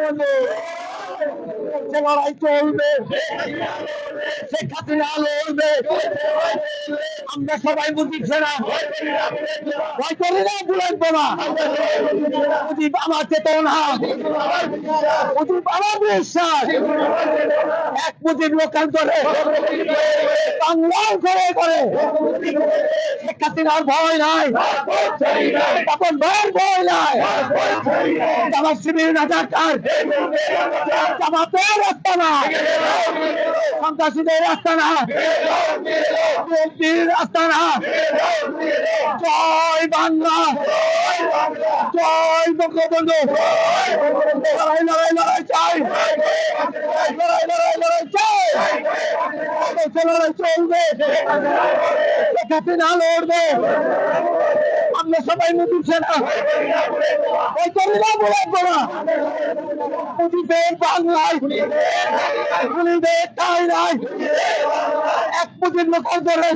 going there. লড়াই চলবে, সে খাতিরা লড়বে। আমরা সবাই বুঝিছে না করি না বুলেট বোমা মুজিব আমার চেতনা। মুজিব আমার বিশ্বাস। এক মুজিব লোকান্তরে। বাংলার করে করে হাসিনার ভয় নাই। তখন ভয়ের ভয় নাই। জামাত শিবির রাজাকার জামাতের রাস্তা না। সন্ত্রাসীদের রাস্তা না। বিএনপির রাস্তা না। জয় বাংলা। জয় বঙ্গবন্ধু। লড়াই লড়াই লড়াই চাই। লড়াই লড়াই লড়াই চাই। লড়াই চলবে। না লড়বে। আমরা সবাই মুজিব সেনা ওই করি না বলে করা মুজিবের বাংলায় মুজিবের তাই নাই। এক মুজিব লোকের ধরে।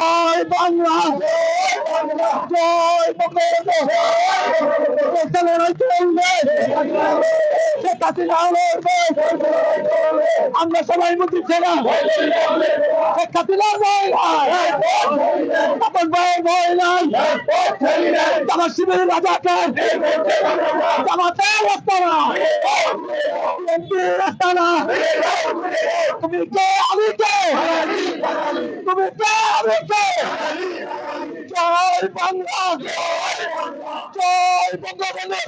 জয় বাংলা। জয় বঙ্গবন্ধু। সে কাছে না লড়বে আমরা সবাই মুজিব সেনা সে কাছে না ভয় নাই তখন ভয় ভয় নাই। আমার শিবিরের রাজাকার জামাতের রাস্তা না। বিএনপির রাস্তা না। তুমি কে? আমি কে? তুমি কে? আমি কে? জয় বাংলা জয়। বঙ্গবন্ধু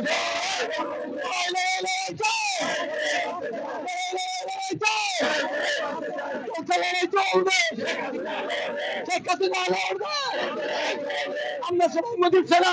আমরা সবাই মুজিব সেনা